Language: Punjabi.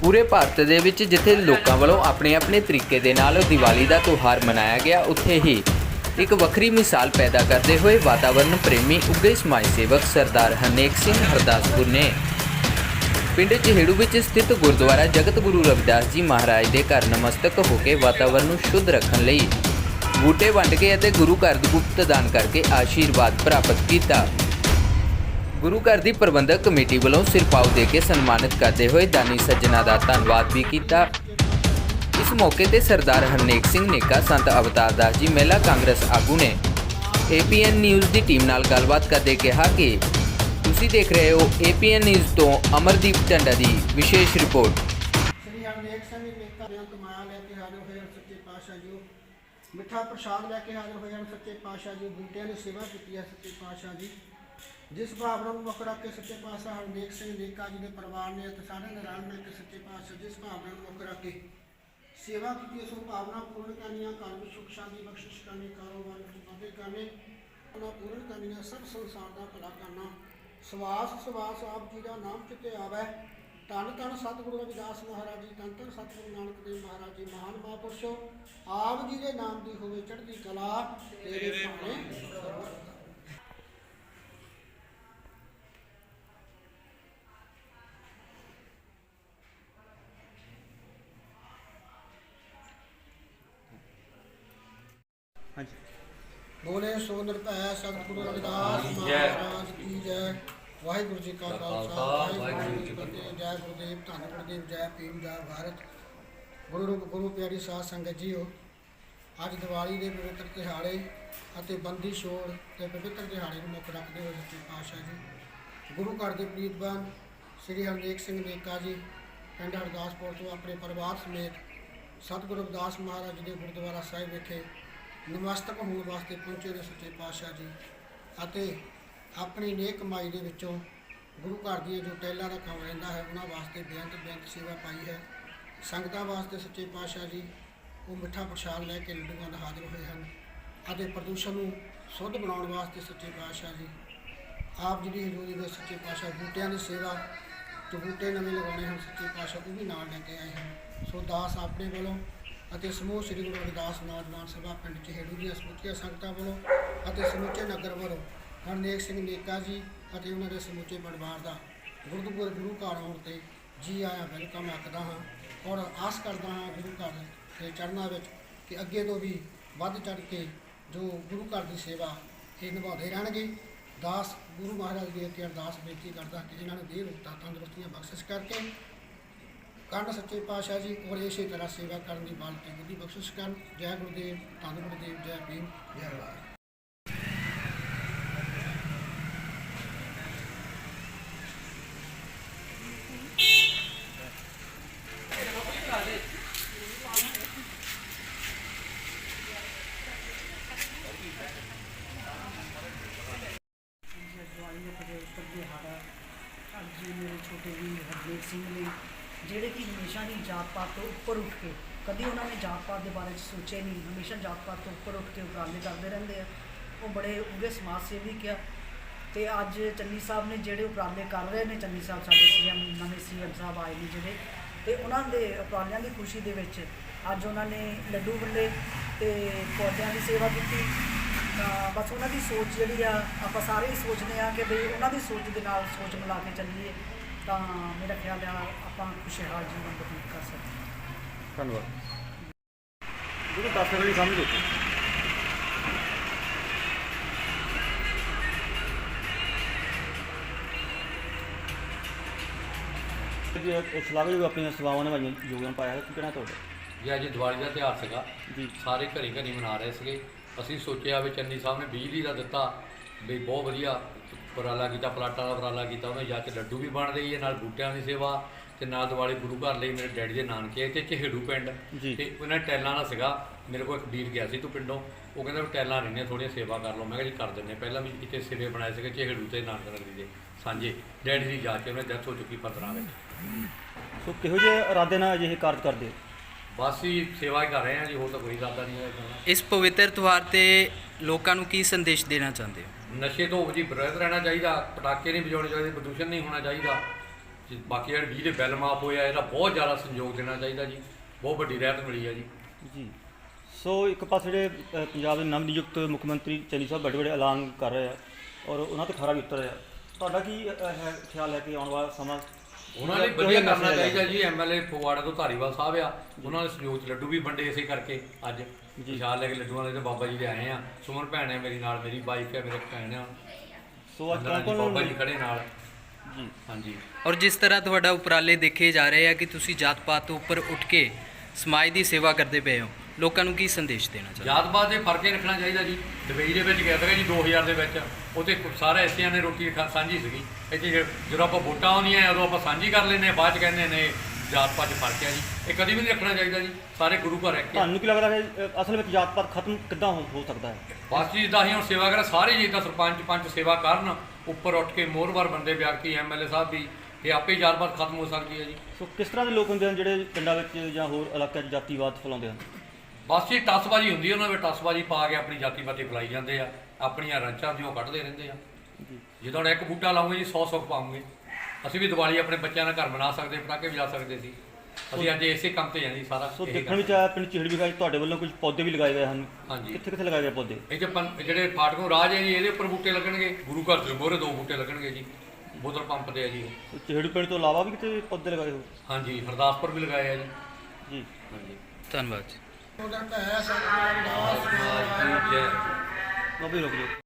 ਪੂਰੇ ਭਾਰਤ ਦੇ ਵਿੱਚ ਜਿੱਥੇ ਲੋਕਾਂ ਵੱਲੋਂ ਆਪਣੇ ਆਪਣੇ ਤਰੀਕੇ ਦੇ ਨਾਲ ਦੀਵਾਲੀ ਦਾ ਤਿਉਹਾਰ ਮਨਾਇਆ ਗਿਆ, ਉੱਥੇ ਹੀ ਇੱਕ ਵੱਖਰੀ ਮਿਸਾਲ ਪੈਦਾ ਕਰਦੇ ਹੋਏ ਵਾਤਾਵਰਣ ਪ੍ਰੇਮੀ ਉੱਗੇ ਸਮਾਜ ਸੇਵਕ ਸਰਦਾਰ ਹਰਨੇਕ ਸਿੰਘ ਹਰਦਾਸਪੁਰ ਨੇ ਪਿੰਡ ਚਿਹੜੂ ਵਿੱਚ ਸਥਿਤ ਗੁਰਦੁਆਰਾ ਜਗਤ ਗੁਰੂ ਰਵਿਦਾਸ ਜੀ ਮਹਾਰਾਜ ਦੇ ਘਰ ਨਮਸਤਕ ਹੋ ਕੇ ਵਾਤਾਵਰਣ ਨੂੰ ਸ਼ੁੱਧ ਰੱਖਣ ਲਈ ਬੂਟੇ ਵੰਡ ਕੇ ਅਤੇ ਗੁਰੂ ਘਰ ਦੀ ਗੁਪਤ ਦਾਨ ਕਰਕੇ ਆਸ਼ੀਰਵਾਦ ਪ੍ਰਾਪਤ ਕੀਤਾ। ਗੁਰੂ ਘਰ ਦੀ ਪ੍ਰਬੰਧਕ ਕਮੇਟੀ ਵੱਲੋਂ ਸਿਰਪਾਓ ਦੇ ਕੇ ਸਨਮਾਨਿਤ ਕਰਦੇ ਹੋਏ ਦਾਨੀ ਸੱਜਣਾ ਦਾ ਧੰਨਵਾਦ ਵੀ ਕੀਤਾ। ਇਸ ਮੌਕੇ ਤੇ ਸਰਦਾਰ ਹਰਨੇਕ ਸਿੰਘ ਨੇਕਾ, ਸੰਤ ਅਵਤਾਰ ਦਾਸ ਜੀ, ਮਹਿਲਾ ਕਾਂਗਰਸ ਆਗੂ ਨੇ APN ਨਿਊਜ਼ ਦੀ ਟੀਮ ਨਾਲ ਗੱਲਬਾਤ ਕਰਦੇ ਕਿਹਾ ਕਿ ਤੁਸੀਂ ਦੇਖ ਰਹੇ ਹੋ APN ਨਿਊਜ਼ ਤੋਂ ਅਮਰਦੀਪ ਟੰਡਾ ਦੀ ਵਿਸ਼ੇਸ਼ ਰਿਪੋਰਟ। ਸ੍ਰੀ ਹਰਨੇਕ ਸਿੰਘ ਜੀ ਨੇਤਾ ਬੇਅੰਤ ਲੈ ਕੇ ਹਾਜ਼ਰ ਹੋਏ ਹਨ ਸੱਚੇ ਪਾਤਸ਼ਾਹ ਜੀ। ਮਿੱਠਾ ਪ੍ਰਸ਼ਾਦ ਲੈ ਕੇ ਹਾਜ਼ਰ ਹੋਏ ਹਨ ਸੱਚੇ ਪਾਤਸ਼ਾਹ ਜੀ। ਬੂਟਿਆਂ ਦੀ ਸੇਵਾ ਕੀਤੀ ਹੈ ਸੱਚੇ ਪਾਤਸ਼ਾਹ ਜੀ। ਜਿਸ ਭਾਵਨਾ ਨੂੰ ਮੁੱਖ ਰੱਖ ਕੇ ਸੱਚੇ ਪਾਤਸ਼ਾਹ ਹਰਨੇਕ ਸਿੰਘ ਨੇਕਾ ਜੀ ਦੇ ਪਰਿਵਾਰ ਨੇ ਅਤੇ ਸਾਰੇ ਨੇ ਰਲ ਮਿਲ ਕੇ ਸੱਚੇ ਪਾਤਸ਼ਾਹ, ਜਿਸ ਭਾਵਨਾ ਨੂੰ ਮੁੱਖ ਰੱਖ ਕੇ ਸੇਵਾ ਕੀਤੀ ਸੋ ਭਾਵਨਾ ਪੂਰਨ ਕਰਨੀਆਂ, ਘਰ ਵਿੱਚ ਸੁਖ ਸ਼ਾਂਤੀ, ਬਖਸ਼ਿਸ਼ ਕਰਨੀ, ਕਾਰੋਬਾਰ ਵਿੱਚ ਵਾਧੇ ਕਰਨੇ, ਉਹਨਾਂ ਪੂਰਨ ਕਰਨੀਆਂ, ਸਭ ਸੰਸਾਰ ਦਾ ਭਲਾ ਕਰਨਾ। ਸਵਾਸ ਸਵਾਸ ਆਪ ਜੀ ਦਾ ਨਾਮ ਚਿਤੇ ਆਵੈ। ਧੰਨ ਧੰਨ ਸਤਿਗੁਰੂ ਰਵਿਦਾਸ ਮਹਾਰਾਜ ਜੀ, ਧੰਨ ਧੰਨ ਸਤਿਗੁਰੂ ਨਾਨਕ ਦੇਵ ਮਹਾਰਾਜ ਜੀ, ਮਹਾਨ ਮਹਾਂਪੁਰਸ਼ੋ, ਆਪ ਜੀ ਦੇ ਨਾਮ ਦੀ ਹੋਵੇ ਚੜ੍ਹਦੀ ਕਲਾ, ਤੇਰੇ ਭਾਣੇ ਹਾਂਜੀ। ਬੋਲੇ ਸੋ ਨਿਰਭੈ ਸਤਿਗੁਰੂ ਰਵਿਦਾਸ ਮਹਾਰਾਜ ਕੀ ਜੈ। ਵਾਹਿਗੁਰੂ ਜੀ ਕਾ ਖਾਲਸਾ ਵਾਹਿਗੁਰੂ ਜੀ ਕੀ ਫਤਿਹ। ਜੈ ਗੁਰਦੇਵ ਧੰਨ ਗੁਰਦੇਵ ਜੈ ਭੀਮ ਜੈ ਭਾਰਤ। ਗੁਰੂ ਰੂਪ ਗੁਰੂ ਪਿਆਰੀ ਸਾਧ ਸੰਗਤ ਜੀਓ ਅੱਜ ਦੀਵਾਲੀ ਦੇ ਪਵਿੱਤਰ ਦਿਹਾੜੇ ਅਤੇ ਬੰਦੀ ਛੋੜ ਤੇ ਪਵਿੱਤਰ ਦਿਹਾੜੇ ਨੂੰ ਮੁੱਖ ਰੱਖਦੇ ਹੋਏ ਸੱਚੇ ਪਾਤਸ਼ਾਹ ਜੀ ਗੁਰੂ ਘਰ ਦੇ ਪ੍ਰੀਤਵਾਨ ਸ੍ਰੀ ਹਰਨੇਕ ਸਿੰਘ ਨੇਕਾ ਜੀ ਪਿੰਡ ਹਰਦਾਸਪੁਰ ਤੋਂ ਆਪਣੇ ਪਰਿਵਾਰ ਸਮੇਤ ਸਤਿਗੁਰੂ ਰਵਿਦਾਸ ਮਹਾਰਾਜ ਦੇ ਗੁਰਦੁਆਰਾ ਸਾਹਿਬ ਵਿਖੇ ਨਮਸਤਕ ਹੋਣ ਵਾਸਤੇ ਪਹੁੰਚੇ ਨੇ ਸੱਚੇ ਪਾਤਸ਼ਾਹ ਜੀ ਅਤੇ ਆਪਣੀ ਨੇਕ ਕਮਾਈ ਦੇ ਵਿੱਚੋਂ ਗੁਰੂ ਘਰ ਦੀਆਂ ਜੋ ਟੈਲਾਂ ਦਾ ਕੰਮ ਰਹਿੰਦਾ ਹੈ, ਉਹਨਾਂ ਵਾਸਤੇ ਬੇਅੰਤ ਬੇਅੰਤ ਸੇਵਾ ਪਾਈ ਹੈ। ਸੰਗਤਾਂ ਵਾਸਤੇ ਸੱਚੇ ਪਾਤਸ਼ਾਹ ਜੀ ਉਹ ਮਿੱਠਾ ਪ੍ਰਸ਼ਾਦ ਲੈ ਕੇ ਲੱਡੂਆਂ ਦਾ ਹਾਜ਼ਰ ਹੋਏ ਹਨ ਅਤੇ ਪ੍ਰਦੂਸ਼ਣ ਨੂੰ ਸ਼ੁੱਧ ਬਣਾਉਣ ਵਾਸਤੇ ਸੱਚੇ ਪਾਤਸ਼ਾਹ ਜੀ ਆਪ ਜੀ ਦੀ ਹਜ਼ੂਰੀ ਵਿੱਚ ਸੱਚੇ ਪਾਤਸ਼ਾਹ ਬੂਟਿਆਂ ਦੀ ਸੇਵਾ ਤੇ ਬੂਟੇ ਨਵੇਂ ਲਗਾਉਣੇ ਹਨ, ਸੱਚੇ ਪਾਤਸ਼ਾਹ ਉਹ ਵੀ ਨਾਲ ਲੈ ਕੇ ਆਏ ਹਨ। ਸੋ ਦਾਸ ਆਪਣੇ ਵੱਲੋਂ ਅਤੇ ਸਮੂਹ ਸ੍ਰੀ ਗੁਰੂ ਰਵਿਦਾਸ ਨੌਜਵਾਨ ਸਭਾ ਪਿੰਡ ਚਿਹੜੂ ਦੀਆਂ ਸਮੁੱਚੀਆਂ ਸੰਗਤਾਂ ਵੱਲੋਂ ਅਤੇ ਸਮੁੱਚੇ ਨਗਰ ਵੱਲੋਂ ਹਰਨੇਕ ਸਿੰਘ ਨੇਕਾ ਜੀ ਅਤੇ ਉਹਨਾਂ ਦੇ ਸਮੁੱਚੇ ਪਰਿਵਾਰ ਦਾ ਗੁਰਦੁਆਰਾ ਗੁਰੂ ਘਰ ਆਉਣ ਤੇ ਜੀ ਆਇਆਂ ਵੈਲਕਮ ਆਖਦਾ ਹਾਂ ਔਰ ਆਸ ਕਰਦਾ ਹਾਂ ਗੁਰੂ ਘਰ ਦੇ ਚਰਨਾਂ ਵਿੱਚ ਕਿ ਅੱਗੇ ਤੋਂ ਵੀ ਵੱਧ ਚੜ ਕੇ ਜੋ ਗੁਰੂ ਘਰ ਦੀ ਸੇਵਾ ਇਹ ਨਿਭਾਉਂਦੇ ਰਹਿਣਗੇ। ਦਾਸ ਗੁਰੂ ਮਹਾਰਾਜ ਦੇ ਅੱਗੇ ਅਰਦਾਸ ਬੇਨਤੀ ਕਰਦਾ ਕਿ ਇਹਨਾਂ ਨੂੰ ਦੇਹ ਰੁਕਤਾ ਤੰਦਰੁਸਤੀਆਂ ਬਖਸ਼ਿਸ਼ ਕਰਕੇ ਕਰਨ ਸੱਚੇ ਪਾਤਸ਼ਾਹ ਜੀ ਔਰ ਇਸੇ ਤਰ੍ਹਾਂ ਸੇਵਾ ਕਰਨ ਦੀ ਬਾਲਟੀ ਬੁੱਧੀ ਬਖਸ਼ਿਸ਼ ਕਰਨ। ਜੈ ਗੁਰਦੇਵ ਧੰਨ ਗੁਰਦੇਵ ਜੈ ਭੀਮ। ਜੈ ਦੇ ਦੇ ਹਾਰਾ ਅੱਜ ਮੇਰੇ ਛੋਟੇ ਵੀ ਹਰਜੀਤ ਸਿੰਘ ਨੇ ਜਿਹੜੇ ਕਿ ਹਮੇਸ਼ਾ ਹੀ ਜਾਤ ਪਾਤ ਤੋਂ ਉੱਪਰ ਉੱਠ ਕੇ, ਕਦੀ ਉਹਨਾਂ ਨੇ ਜਾਤ ਪਾਤ ਦੇ ਬਾਰੇ 'ਚ ਸੋਚੇ ਨਹੀਂ। ਹਮੇਸ਼ਾ ਜਾਤ ਪਾਤ ਤੋਂ ਉੱਪਰ ਉੱਠ ਕੇ ਉਪਰਾਲੇ ਕਰਦੇ ਰਹਿੰਦੇ ਆ। ਉਹ ਬੜੇ ਉੱਗੇ ਸਮਾਜ ਸੇਵੀ ਆ। ਤੇ ਅੱਜ ਚੰਨੀ ਸਾਹਿਬ ਨੇ ਜਿਹੜੇ ਉਪਰਾਲੇ ਕਰ ਰਹੇ ਨੇ, ਚੰਨੀ ਸਾਹਿਬ ਸਾਡੇ ਸੀਐਮ ਨਵੇਂ ਸੀਐਮ ਸਾਹਿਬ ਆਏ ਨੇ ਜਿਹੜੇ। ਤੇ ਉਹਨਾਂ ਦੇ ਉਪਰਾਲਿਆਂ ਦੀ ਖੁਸ਼ੀ ਦੇ ਵਿੱਚ ਅੱਜ ਉਹਨਾਂ ਨੇ ਲੱਡੂ ਵੰਡੇ ਤੇ ਪੌਦਿਆਂ ਦੀ ਸੇਵਾ ਕੀਤੀ। ਤਾਂ ਬਸ ਉਹਨਾਂ ਦੀ ਸੋਚ ਜਿਹੜੀ ਆ, ਆਪਾਂ ਸਾਰੇ ਹੀ ਸੋਚਦੇ ਆ ਕਿ ਬਈ ਉਹਨਾਂ ਦੀ ਸੋਚ ਦੇ ਨਾਲ ਸੋਚ ਮਿਲਾ ਕੇ ਚੱਲੀਏ। ਤਾਂ ਮੇਰਾ ਖਿਆਲ ਆ ਆਪਾਂ ਖੁਸ਼ਹਾਲ ਜੀਵਨ ਬਤੀਤ ਕਰ ਸਕਦੇ ਹਾਂ। ਧੰਨਵਾਦ। ਜਦੋਂ ਦੱਸ ਵਾਲੀ ਸਮਝ ਦਿੱਤੀ। ਜੀ ਇਸ ਲਾਗੇ ਜੋ ਆਪਣੀਆਂ ਸੇਵਾਵਾਂ ਨਿਭਾਈਆਂ ਯੋਗਦਾਨ ਪਾਇਆ ਹੈ ਕੀ ਕਹਿਣਾ ਤੁਹਾਡਾ? ਜੀ ਅੱਜ ਦੀਵਾਲੀ ਦਾ ਤਿਉਹਾਰ ਸੀਗਾ। ਜੀ। ਸਾਰੇ ਘਰੀ ਘਰੀ ਮਨਾ ਰਹੇ ਸੀਗੇ। ਅਸੀਂ ਸੋਚਿਆ ਵੀ ਚੰਨੀ ਸਾਹਿਬ ਨੇ ਬਿਜਲੀ ਦਾ ਦਿੱਤਾ। ਵੀ ਬਹੁਤ ਵਧੀਆ ਉਪਰਾਲਾ ਕੀਤਾ ਪਲਾਟਾਂ ਦਾ ਉਪਰਾਲਾ ਕੀਤਾ ਉਹਨੇ ਜਾ ਕੇ ਲੱਡੂ ਵੀ ਬਣ ਰਹੀ ਹੈ ਨਾਲ ਬੂਟਿਆਂ ਦੀ ਸੇਵਾ ਤੇ ਨਾਲ ਦੀਵਾਲੀ ਗੁਰੂ ਘਰ ਲਈ ਮੇਰੇ ਡੈਡੀ ਦੇ ਨਾਨਕੇ ਤੇ ਚਿਹੜੂ ਪਿੰਡ। ਤੇ ਉਹਨਾਂ ਟੈਲਾਂ ਦਾ ਸੀਗਾ ਮੇਰੇ ਕੋਲ ਇੱਕ ਵੀਰ ਗਿਆ ਸੀ ਤੂੰ ਪਿੰਡੋਂ ਉਹ ਕਹਿੰਦਾ ਵੀ ਟੈਲਾਂ ਰਹਿੰਦੀਆਂ ਥੋੜੀਆਂ ਸੇਵਾ ਕਰ ਲਓ। ਮੈਂ ਕਿਹਾ ਜੀ ਕਰ ਦਿੰਦੇ ਪਹਿਲਾਂ ਵੀ ਇੱਥੇ ਸਿਰੇ ਬਣਾਏ ਸੀਗੇ ਚਿਹੜੂ ਤੇ ਨਾਨਕ ਨਗਰੀ ਦੇ ਸਾਂਝੇ ਡੈਡੀ ਦੀ ਜਾ ਕੇ ਉਹਨੇ ਡੈਥ ਹੋ ਚੁੱਕੀ 15 ਵਿੱਚ। ਸੋ ਕਿਹੋ ਜਿਹੇ ਇਰਾਦੇ ਨਾਲ ਅਜਿਹੇ ਕਾਰਜ ਕਰਦੇ ਬਸ ਹੀ ਸੇਵਾ ਹੀ ਕਰ ਰਹੇ ਹਾਂ ਜੀ ਹੋਰ ਤਾਂ ਕੋਈ ਇਰਾਦਾ ਨਹੀਂ ਹੈ। ਇਸ ਪਵਿੱਤਰ ਤਿਉਹਾਰ ਤੇ ਲੋਕਾਂ ਨੂੰ ਕੀ ਸੰਦੇਸ਼ ਦੇਣਾ ਚਾਹੁੰਦੇ ਹੋ? ਨਸ਼ੇ ਤੋਂ ਜੀ ਵਿਰਤ ਰਹਿਣਾ ਚਾਹੀਦਾ ਪਟਾਕੇ ਨਹੀਂ ਵਜਾਉਣੇ ਚਾਹੀਦੇ ਪ੍ਰਦੂਸ਼ਣ ਨਹੀਂ ਹੋਣਾ ਚਾਹੀਦਾ। ਜੀ, ਬਾਕੀ ਜਿਹੜੇ ਬਿਜਲੀ ਦੇ ਬਿੱਲ ਮਾਫ ਹੋਇਆ ਇਹਦਾ ਬਹੁਤ ਜ਼ਿਆਦਾ ਸੰਯੋਗ ਦੇਣਾ ਚਾਹੀਦਾ ਜੀ। ਬਹੁਤ ਵੱਡੀ ਰਹਿਤ ਮਿਲੀ ਹੈ ਜੀ। ਜੀ। ਸੋ ਇੱਕ ਪਾਸੇ ਜਿਹੜੇ ਪੰਜਾਬ ਦੇ ਨਵ ਨਿਯੁਕਤ ਮੁੱਖ ਮੰਤਰੀ ਚੰਨੀ ਸਾਹਿਬ ਵੱਡੇ ਵੱਡੇ ਐਲਾਨ ਕਰ ਰਹੇ ਆ ਔਰ ਉਹਨਾਂ ਤੇ ਖਰਾ ਵੀ ਉਤਰ ਰਿਹਾ। ਤੁਹਾਡਾ ਕੀ ਹੈ ਖਿਆਲ ਹੈ ਕਿ ਆਉਣ ਵਾਲਾ ਸਮਾਂ ਉਹਨਾਂ ਲਈ ਕਿਹੋ ਵਧੀਆ ਕਰਨਾ ਚਾਹੀਦਾ? ਜੀ। ਐਮਐਲਏ ਫਗਵਾੜਾ ਤੋਂ ਧਾਰੀਵਾਲ ਸਾਹਿਬ ਆ। ਉਹਨਾਂ ਦੇ ਸਹਿਯੋਗ 'ਚ ਲੱਡੂ ਵੀ ਵੰਡੇ ਇਸੇ ਕਰਕੇ ਅੱਜ। ਵਿਸ਼ਾਲ ਲੈ ਕੇ ਲੱਡੂਆਂ ਦੇ ਤੇ ਬਾਬਾ ਜੀ ਦੇ ਆਏ ਆ। ਸੁਮਨ ਭੈਣ ਹੈ ਮੇਰੀ ਨਾਲ ਮੇਰੀ ਵਾਈਫ ਹੈ ਮੇਰੇ ਭੈਣ ਆ। ਸੋ ਅੱਜ ਕੌਣ ਜੀ ਬਾਬਾ ਕੌਣ ਜੀ ਖੜੇ ਨਾਲ। ਜੀ। ਹਾਂਜੀ। ਔਰ ਜਿਸ ਤਰ੍ਹਾਂ ਤੁਹਾਡਾ ਉਪਰਾਲੇ ਦੇਖੇ ਜਾ ਰਹੇ ਆ ਕਿ ਤੁਸੀਂ ਜਾਤ ਪਾਤ ਤੋਂ ਉੱਪਰ ਉੱਠ ਕੇ ਸਮਾਜ ਦੀ ਸੇਵਾ ਕਰਦੇ ਪਏ ਹੋ ਲੋਕਾਂ ਨੂੰ ਕੀ ਸੰਦੇਸ਼ ਦੇਣਾ ਚਾਹੁੰਦੇ? ਜਾਤਪਾਤ ਦੇ ਫ਼ਰਕ ਹੀ ਰੱਖਣਾ ਚਾਹੀਦਾ ਜੀ। ਦੁਬਈ ਦੇ ਵਿੱਚ ਗਿਆ ਸੀਗਾ ਜੀ 2000 ਦੇ ਵਿੱਚ। ਉੱਥੇ ਸਾਰੇ ਐਸੀਆਂ ਨੇ ਰੋਟੀ ਖਾ- ਸਾਂਝੀ ਸੀਗੀ। ਇੱਥੇ ਜੇ- ਜਦੋਂ ਆਪਾਂ ਵੋਟਾਂ ਆਉਂਦੀਆਂ ਉਦੋਂ ਆਪਾਂ ਸਾਂਝੀ ਕਰ ਲੈਂਦੇ ਹਾਂ, ਬਾਅਦ ਚ ਕਹਿੰਦੇ ਨੇ ਜਾਤ ਪਾਤ 'ਚ ਫ਼ਰਕ ਹੈ ਜੀ। ਇਹ ਕਦੀ ਵੀ ਨਹੀਂ ਰੱਖਣਾ ਚਾਹੀਦਾ ਜੀ। ਸਾਰੇ ਗੁਰੂ ਘਰ ਰਹਿ ਕੇ। ਤੁਹਾਨੂੰ ਕੀ ਲੱਗਦਾ ਹੈ ਅ, ਅਸਲ ਵਿੱਚ ਜਾਤ ਪਾਤ ਖਤਮ ਕਿੱਦਾਂ ਹੋ ਹੋ ਸਕਦਾ ਹੈ? ਬਸ ਜੀ ਜਿੱਦਾਂ ਅਸੀਂ ਹੁਣ ਸੇਵਾ ਕਰ ਸਾਰੇ ਜੀ ਤਾਂ ਸਰਪੰਚ ਪੰਚ ਸੇਵਾ ਕਰਨ ਉੱਪਰ ਉੱਠ ਕੇ ਮੋਹਰਵਾਰ ਬੰਦੇ ਵਿਅਕਤੀ ਐਮਐਲਏ ਸਾਹਿਬ ਵੀ ਇਹ ਆਪੇ ਹੀ ਜਾਤ-ਪਾਤ ਖਤਮ ਹੋ ਸਕਦੀ ਹੈ ਜੀ। ਸੋ ਕਿਸ ਤਰ੍ਹਾਂ ਦੇ ਲੋਕ ਹੁੰਦੇ ਹਨ ਜਿਹੜੇ ਪਿੰਡਾਂ ਵਿੱਚ ਜਾਂ ਹੋਰ ਇਲਾਕਿਆਂ 'ਚ ਜਾਤੀਵਾਦ ਫੈਲਾਉਂਦੇ ਹਨ? ਬਸ ਜੀ ਟੱਸਬਾਜੀ ਹੁੰਦੀ ਹੈ ਉਹਨਾਂ ਵਿੱਚ ਟੱਸਬਾਜੀ ਪਾ ਕੇ ਆਪਣੀ ਜਾਤੀ ਪਾਤੀ ਫੈਲਾਈ ਜਾਂਦੇ ਆ। ਆਪਣੀਆਂ ਰੰਚਾਂ ਉਹ ਕੱਢਦੇ ਰਹਿੰਦੇ ਆ। ਜਦੋਂ ਹੁਣ ਇੱਕ ਬੂਟਾ ਲਾਉਂਗੇ ਜੀ 100 ਸੁੱਖ ਪਾਉਂਗੇ। ਅਸੀਂ ਵੀ ਦੀਵਾਲੀ ਆਪਣੇ ਬੱਚਿਆਂ ਨਾਲ ਘਰ ਮਨਾ ਸਕਦੇ ਪਟਾਕੇ ਵਜਾ ਸਕਦੇ ਸੀ। ਅਸੀਂ ਅੱਜ ਇਸੇ ਕੰਮ ਤੇ ਹਾਂ ਜੀ ਸਾਰਾ ਸੋ ਇਹੀ ਦੇਖਣ। ਵਿੱਚ ਆਇਆ ਪਿੰਡ ਚਿਹੜ ਵਿਖਾਈ ਤੁਹਾਡੇ ਵੱਲੋਂ ਕੁਝ ਪੌਦੇ ਵੀ ਲਗਾਏ ਗਏ ਹਨ। ਹਾਂਜੀ। ਕਿੱਥੇ ਕਿੱਥੇ ਲਗਾਏ ਗਏ ਪੌਦੇ? ਇਹ ਜੇ ਪੰ- ਜਿਹੜੇ ਫਾਟਕੋਂ ਰਾਜ ਹੈ ਜੀ ਇਹਦੇ ਉੱਪਰ ਬੂਟੇ ਲੱਗਣਗੇ। ਗੁਰੂ ਘਰ ਦੇ ਮੋਹਰੇ ਦੋ ਬੂਟੇ ਲੱਗਣਗੇ ਜੀ ਬੋਤਲ ਪੰਪ ਦੇ ਆ ਜੀ। ਚਿਹੜ ਪਿੰਡ ਤੋਂ ਇਲਾਵਾ ਵੀ ਕਿਤੇ ਪੌਦੇ ਲਗਾਏ ਹੋ ਹਾਂਜੀ ਹਰਦਾਸਪੁਰ ਵੀ ਲਗਾਏ ਆ ਜੀ। ਜੀ। ਹਾਂਜੀ। ਧੰਨਵਾਦ ਜੀ। ਸੋਦਰ ਭੈ ਸਤਿਗੁਰੂ ਰਵਿਦਾਸ ਮਹਾਰਾਜ ਜੈ ਬਾਬੇ ਰੁਕ ਜਾਓ।